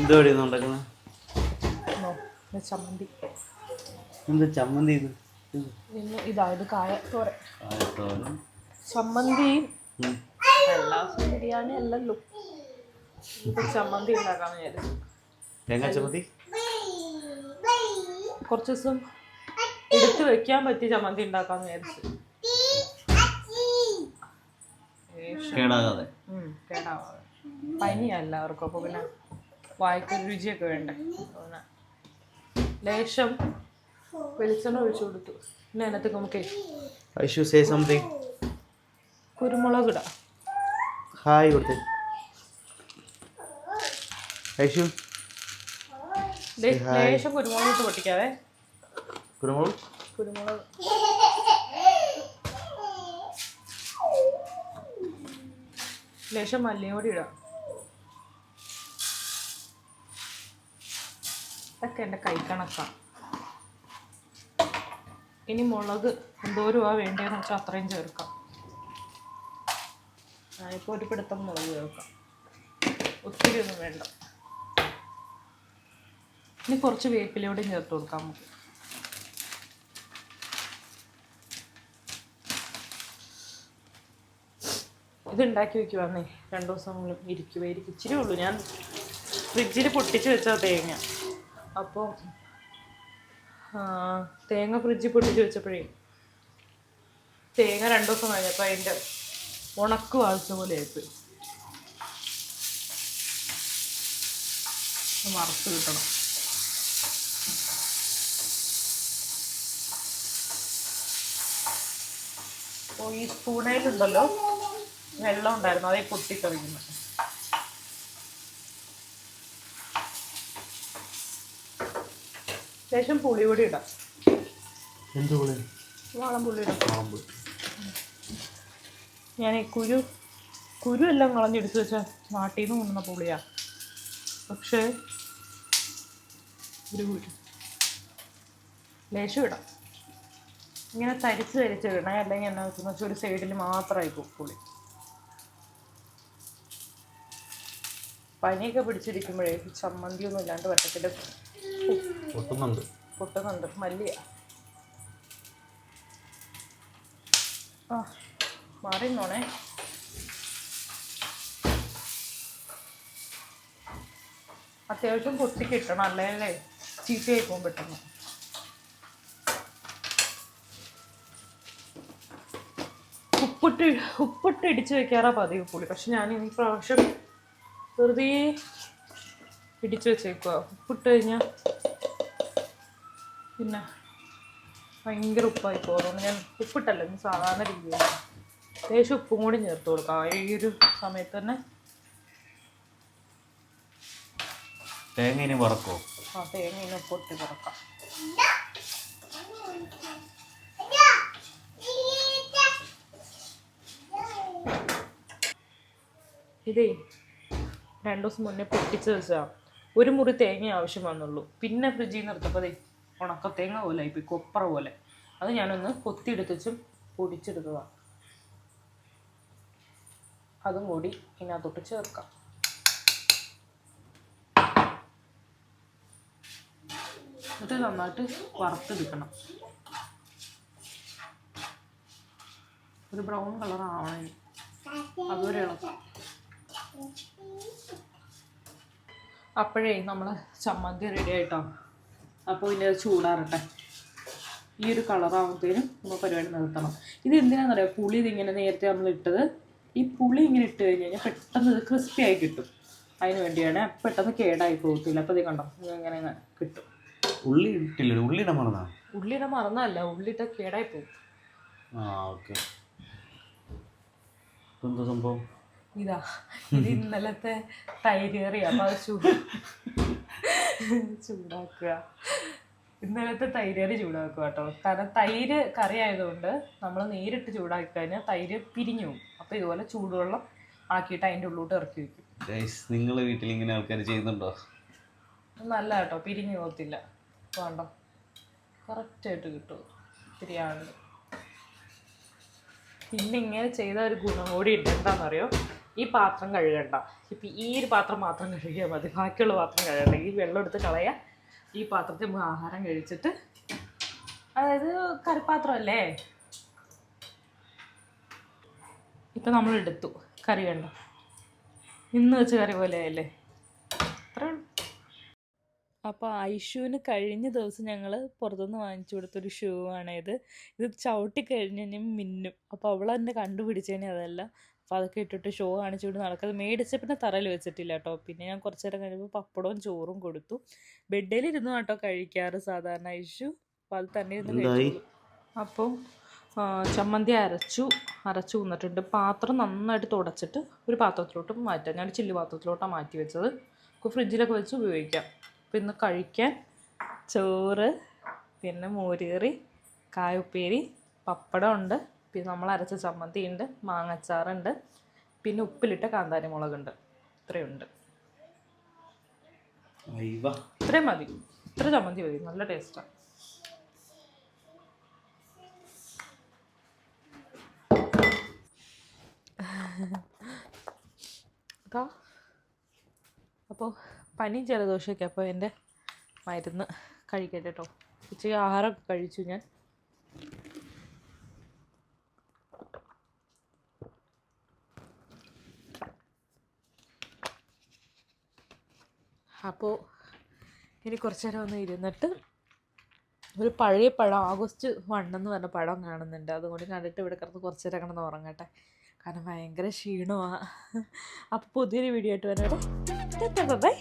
എന്ത് നോ, ചമ്മന്തി. എന്ത് ചമ്മന്തി ഇത്? ഇത് ഇന്ന് ഇതാ കായത്തോരൻ. ചമ്മന്തി ഉം. എല്ലാ ദിവസവും ബിരിയാണി അല്ലല്ലോ. ചമ്മന്തി ഉണ്ടാക്കാന്ന് വിചാരിച്ചു. തേങ്ങാ ചമ്മന്തി? കുറച്ച് ദിവസം എടുത്ത് വെക്കാൻ പറ്റിയ ചമ്മന്തി ഉണ്ടാക്കാന്ന് വിചാരിച്ചു. കേടാകാതെ. ഉം, കേടാവാതെ. പനിയാ എല്ലാവർക്കും പിന്നെ വായ്ക്കൊരു രുചിയൊക്കെ വേണ്ടേ? ലേശം വെളിച്ചെണ്ണ ഒഴിച്ചു കൊടുത്തു. പിന്നെ അതിനകത്ത് നമുക്ക് സേ സംതിങ് കുരുമുളക് ഇടാം. ഹായ് കൊടുത്തേ ഐഷു ലേശം കുരുമുളക് ഇട്ട് പൊട്ടിക്കാവേ. കുരുമുളക്? കുരുമുളക്. ലേശം മല്ലിയും കൂടി ഇടാം. ഇതൊക്കെ എന്റെ കൈക്കണക്കാണ് ഇനി മുളക് എന്തോരുവാ വേണ്ടതെന്ന് വെച്ചാൽ അത്രയും ചേർക്കാം. ഇപ്പോൾ ഒരു പിടുത്തം മുളക് ചേർക്കാം. ഒത്തിരി ഒന്നും വേണ്ട. ഇനി കുറച്ച് വേപ്പിലൂടെയും ചേർത്ത് കൊടുക്കാം നമുക്ക്. ഇത് ഉണ്ടാക്കി വെക്കുവാന്നേ. രണ്ടു ദിവസം ഇരിക്കുമായിരിക്കും ഇച്ചിരി ഉള്ളൂ. ഞാൻ ഫ്രിഡ്ജിൽ പൊട്ടിച്ച് വെച്ച തേങ്ങ. അപ്പോൾ തേങ്ങ ഫ്രിഡ്ജിൽ പൊട്ടിച്ച് വെച്ചപ്പോഴേ തേങ്ങ രണ്ടു ദിവസം കഴിഞ്ഞപ്പോൾ അതിന്റെ ഉണക്ക് വാങ്ങിച്ച പോലെ ആയിപ്പോയി. മറച്ച് കിട്ടണം. അപ്പോൾ ഈ സ്പൂണയിലുണ്ടല്ലോ വെള്ളം ഉണ്ടായിരുന്നു അതേ പൊട്ടിക്കറിയുന്നു ശേഷം പുളി കൂടി ഇടാം. എന്ത് പുളി? വാളം പുളി ഇടാം. പാമ്പ് ഞാൻ കുരു കുരു എല്ലാം കളഞ്ഞെടുത്ത് വെച്ച നാട്ടിൽ നിന്ന് കൊണ്ടുവന്ന പുളിയാ. പക്ഷേ ഒരു കുരു. ലേശം ഇടാം. ഇങ്ങനെ തരിച്ച് തരിച്ച് ഇടണേ അല്ലെങ്കിൽ എന്നാ വെച്ചാൽ ഒരു സൈഡിൽ മാത്രമായി പോകും പുളി. പനിയൊക്കെ പിടിച്ചിരിക്കുമ്പോഴേ ചമ്മന്തി ചമ്മന്തിയൊന്നും ഇല്ലാണ്ട് പറ്റത്തില്ല. പൊട്ടുന്നുണ്ട്. പൊട്ടുന്നുണ്ട്. മല്ലിയ ആ മാറിന്നോണേ. അത്യാവശ്യം പൊട്ടി കിട്ടണം അല്ലേ ചീത്തയായി പോകും പെട്ടെന്ന്. ഉപ്പിട്ട് ഉപ്പിട്ട് ഇടിച്ച് വെക്കാറാ പതിവ് പുളി. പക്ഷെ ഞാൻ ഈ പ്രാവശ്യം വെറുതെ ഇടിച്ച് വെച്ചേക്കുക ഉപ്പിട്ട് കഴിഞ്ഞാൽ പിന്നെ ഭയങ്കര ഉപ്പായി പോകും. അതുകൊണ്ട് ഞാൻ ഉപ്പിട്ടല്ല ഇനി സാധാരണ രീതിയിൽ ലേശം ഉപ്പും കൂടി ചേർത്ത് കൊടുക്കാം. ഈ ഒരു സമയത്ത് തന്നെ തേങ്ങ ഇനി വറക്കോ? ആ തേങ്ങ ഇനി ഉപ്പിട്ട് വറക്കാം. ഇതേ രണ്ടു ദിവസം മുന്നേ പൊട്ടിച്ച് വെച്ചാ ഒരു മുറി തേങ്ങ ആവശ്യം വന്നുള്ളൂ. പിന്നെ ഫ്രിഡ്ജിൽ നിന്ന് എടുത്തപ്പോൾ ഉണക്ക തേങ്ങ പോലെ ഇപ്പം കൊപ്പറ പോലെ. അത് ഞാനൊന്ന് കൊത്തിയെടുത്തും പൊടിച്ചെടുത്തതാണ് അതും കൂടി ഇതിനകത്തോട്ട് ചേർക്കാം. എന്നിട്ട് നന്നായിട്ട് വറുത്തെടുക്കണം. ഒരു ബ്രൗൺ കളർ ആവണം അതുവരെ ഇളക്കാം. അപ്പോഴേ നമ്മൾ ചമ്മന്തി റെഡി ആയിട്ടോ. അപ്പോൾ ഇനി അത് ചൂടാറട്ടെ. ഈ ഒരു കളറാകുമ്പോഴത്തേനും നമ്മൾ പരിപാടി നിർത്തണം. ഇത് എന്തിനാണെന്നറിയാം പുളി ഇതിങ്ങനെ നേരത്തെ നമ്മൾ ഇട്ടത്. ഈ പുളി ഇങ്ങനെ ഇട്ട് കഴിഞ്ഞ് കഴിഞ്ഞാൽ പെട്ടെന്ന് ഇത് ക്രിസ്പി ആയി കിട്ടും. അതിന് വേണ്ടിയാണ് പെട്ടെന്ന് കേടായി പോകത്തില്ല. അപ്പോൾ ഇത് കണ്ടോ ഇങ്ങനെ കിട്ടും. ഉള്ളി ഇട്ടില്ല? ഉള്ളിയുടെ മറന്നാ? ഉള്ളിയുടെ മറന്നല്ല ഉള്ളിട്ട കേടായി പോകും. ആ ഓക്കെ. എന്താ സംഭവം? ഇതാ ഇത് ഇന്നലത്തെ തൈര് കറി. അപ്പൊ അത് ചൂട് ചൂടാക്കുക. ഇന്നലത്തെ തൈര് കറി ചൂടാക്കുക കേട്ടോ. കാരണം തൈര് കറി ആയതുകൊണ്ട് നമ്മൾ നേരിട്ട് ചൂടാക്കി കഴിഞ്ഞാൽ തൈര് പിരിഞ്ഞു പോകും. അപ്പൊ ഇതുപോലെ ചൂടുവെള്ളം ആക്കിയിട്ട് അതിന്റെ ഉള്ളിലോട്ട് ഇറക്കി വെക്കും. നിങ്ങൾ നിങ്ങളെ വീട്ടിൽ ഇങ്ങനെ ആൾക്കാർ ചെയ്യുന്നുണ്ടോ? നല്ല കേട്ടോ പിരിഞ്ഞു പോകത്തില്ല. വേണ്ട. കറക്റ്റായിട്ട് കിട്ടും ശരിയാണ് പിന്നെ ഇങ്ങനെ ചെയ്ത ഒരു ഗുണം കൂടി ഉണ്ട് എന്താണെന്നറിയോ ഈ പാത്രം കഴുകണ്ട. ഇപ്പം ഈ ഒരു പാത്രം മാത്രം കഴുകിയാൽ മതി. ബാക്കിയുള്ള പാത്രം കഴുകണ്ട. ഈ വെള്ളം എടുത്ത് കളയുക ഈ പാത്രത്തിൽ നമുക്ക് ആഹാരം കഴിച്ചിട്ട്. അതായത് കറിപ്പാത്രമല്ലേ ഇപ്പം നമ്മൾ എടുത്തു. കറി കണ്ടോ? ഇന്ന് വെച്ച് കറി അത്രേ ഉള്ളൂ. അപ്പോൾ ഐഷുവിന് കഴിഞ്ഞ ദിവസം ഞങ്ങൾ പുറത്തുനിന്ന് വാങ്ങിച്ചു കൊടുത്തൊരു ഷൂ ആണേത്. ഇത് ചവിട്ടി കഴിഞ്ഞ് മിന്നും. അപ്പോൾ അവൾ എന്നെ കണ്ടുപിടിച്ചേനെ അതല്ല. അപ്പോൾ അതൊക്കെ ഇട്ടിട്ട് ഷോ കാണിച്ചു കാണിച്ചുകൊണ്ട് നടക്കുന്നത്. മേടിച്ച പിന്നെ തറയിൽ വെച്ചിട്ടില്ല കേട്ടോ. പിന്നെ ഞാൻ കുറച്ച് നേരം കഴിയുമ്പോൾ പപ്പടവും ചോറും കൊടുത്തു. ബെഡിലിരുന്ന് കേട്ടോ കഴിക്കാറ് സാധാരണ ഇഷു അപ്പോൾ അത് തന്നെ ഇരുന്ന് അപ്പം അപ്പോൾ ചമ്മന്തി അരച്ചു. അരച്ചു വന്നിട്ടുണ്ട്. പാത്രം നന്നായിട്ട് തുടച്ചിട്ട് ഒരു പാത്രത്തിലോട്ട് മാറ്റാം. ഞാൻ ചില്ല് പാത്രത്തിലോട്ടാണ് മാറ്റി വെച്ചത്. നമുക്ക് ഫ്രിഡ്ജിലൊക്കെ വെച്ച് ഉപയോഗിക്കാം. പിന്നെ കഴിക്കാൻ ചോറ് പിന്നെ മോരുകറി കായുപ്പേരി പപ്പടം ഉണ്ട്. പിന്നെ നമ്മൾ അരച്ച ചമ്മന്തി ഉണ്ട് മാങ്ങച്ചാറുണ്ട് പിന്നെ ഉപ്പിലിട്ട കാന്താരി മുളകുണ്ട് ഇത്രയുണ്ട് ഇത്രയും മതി. ഇത്ര ചമ്മന്തി മതി. നല്ല ടേസ്റ്റാണ് അതാ അപ്പോൾ പനി ജലദോഷമൊക്കെ. അപ്പോൾ എന്റെ മരുന്ന് കഴിക്കട്ടെ കേട്ടോ ഉച്ചയ്ക്ക് ആഹാരമൊക്കെ കഴിച്ചു ഞാൻ. അപ്പോൾ ഇനി കുറച്ച് നേരം ഒന്ന് ഇരുന്നിട്ട് ഒരു പഴയ പഴം ആഗസ്റ്റ് വൺ എന്ന് പറഞ്ഞ പഴം കാണുന്നുണ്ട് അതുകൊണ്ട് കണ്ടിട്ട് ഇവിടെ കിടന്ന് കുറച്ച് നേരം കിടന്ന് ഉറങ്ങട്ടെ കാരണം ഭയങ്കര ക്ഷീണമാണ് അപ്പോൾ പുതിയൊരു വീഡിയോ ആയിട്ട് വരാം ബൈ